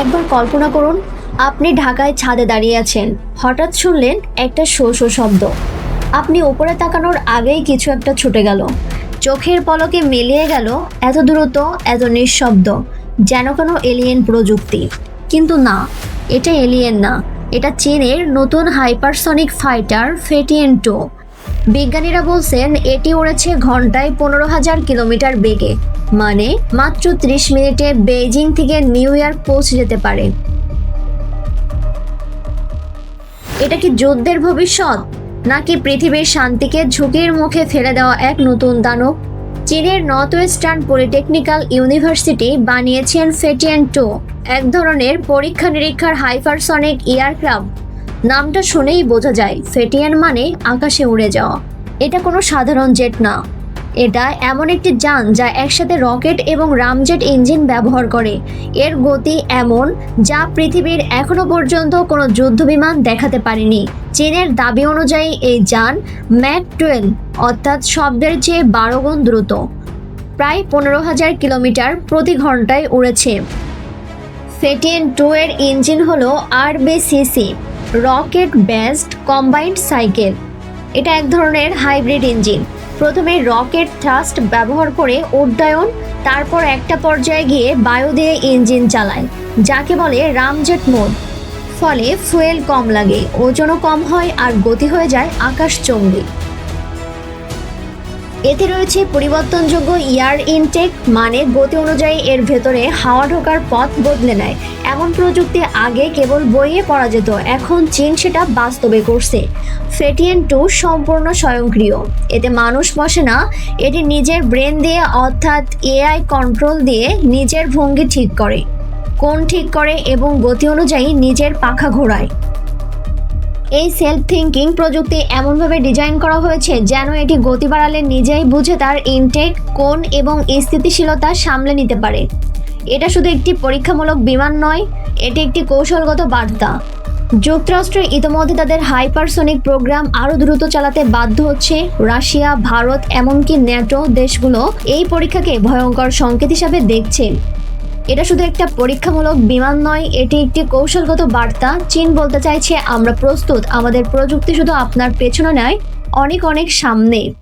একবার কল্পনা করুন, আপনি ঢাকায় ছাদে দাঁড়িয়ে আছেন। হঠাৎ শুনলেন একটা শো শো শব্দ। আপনি ওপরে তাকানোর আগেই কিছু একটা ছুটে গেল। চোখের পলকে মিলিয়ে গেল এত দ্রুত, এত নিঃশব্দ, যেন কোনো এলিয়েন প্রযুক্তি। কিন্তু না, এটা এলিয়েন না। এটা চীনের নতুন হাইপারসনিক ফাইটার ফেটিয়েন টু বিজ্ঞানীরা বলছেন, এটি উড়েছে ঘন্টায় পনেরো হাজার কিলোমিটার বেগে। মানে মাত্র ত্রিশ মিনিটে বেইজিং থেকে নিউ ইয়র্ক পৌঁছে যেতে পারে। এটা কি যুদ্ধের ভবিষ্যৎ? নাকি পৃথিবীর শান্তিকে ঝুঁকির মুখে ফেলে দেওয়া এক নতুন দানব? চীনের নর্থ ওয়েস্টার্ন পলিটেকনিক্যাল ইউনিভার্সিটি বানিয়েছেন ফেটিয়ান টু, এক ধরনের পরীক্ষা নিরীক্ষার হাইপারসনিক এয়ারক্রাফট নামটা শুনেই বোঝা যায় ফেটিয়ান মানে আকাশে উড়ে যাওয়া। এটা কোনো সাধারণ জেট না। এটা এমন একটি যান যা একসাথে রকেট এবং রামজেট ইঞ্জিন ব্যবহার করে। এর গতি এমন যা পৃথিবীর এখনও পর্যন্ত কোনো যুদ্ধবিমান দেখাতে পারেনি। চীনের দাবি অনুযায়ী এই যান ম্যাক টুয়েলভ অর্থাৎ শব্দের চেয়ে বারো গুণ দ্রুত। প্রায় পনেরো হাজার কিলোমিটার প্রতি ঘন্টায় উড়েছে। ফেটিয়েন টু এর ইঞ্জিন হলো RBCC rocket based combined cycle. এটা এক ধরনের হাইব্রিড ইঞ্জিন। প্রথমে রকেট থ্রাস্ট ব্যবহার করে উড্ডয়ন, তারপর একটা পর্যায়ে গিয়ে বায়ু দিয়ে ইঞ্জিন চালায়, যাকে বলে রামজেট মোড। ফলে ফুয়েল কম লাগে, ওজনও কম হয় আর গতি হয়ে যায় আকাশচম্বী। এতে রয়েছে পরিবর্তনযোগ্য ইয়ার ইনটেক মানে গতি অনুযায়ী এর ভেতরে হাওয়া ঢোকার পথ বদলে নেয়। এমন প্রযুক্তি আগে কেবল বইয়ে পড়া যেত, এখন চীন সেটা বাস্তবে করছে। ফেটিয়েন টু সম্পূর্ণ স্বয়ংক্রিয়। এতে মানুষ বসে না, এটি নিজের ব্রেন দিয়ে, অর্থাৎ এআই কন্ট্রোল দিয়ে নিজের ভঙ্গি ঠিক করে। কোণ ঠিক করে এবং গতি অনুযায়ী নিজের পাখা ঘোরায়। এই সেলফ থিঙ্কিং প্রযুক্তি এমনভাবে ডিজাইন করা হয়েছে যেন এটি গতি বাড়ালে নিজেই বুঝে তার ইনটেক কোণ এবং স্থিতিশীলতা সামলে নিতে পারে। এটা শুধু একটি পরীক্ষামূলক বিমান নয়, এটি একটি কৌশলগত বার্তা। যুক্তরাষ্ট্র ইতিমধ্যে তাদের হাইপারসনিক প্রোগ্রাম আরও দ্রুত চালাতে বাধ্য হচ্ছে রাশিয়া, ভারত, এমনকি ন্যাটো দেশগুলো। এই পরীক্ষাকে ভয়ঙ্কর সংকেত হিসাবে দেখছে। এটা শুধু একটা পরীক্ষামূলক বিমান নয়, এটি একটি কৌশলগত বার্তা। চীন বলতে চাইছে, আমরা প্রস্তুত। আমাদের প্রযুক্তি শুধু আপনার পেছনে নয়, অনেক অনেক সামনে।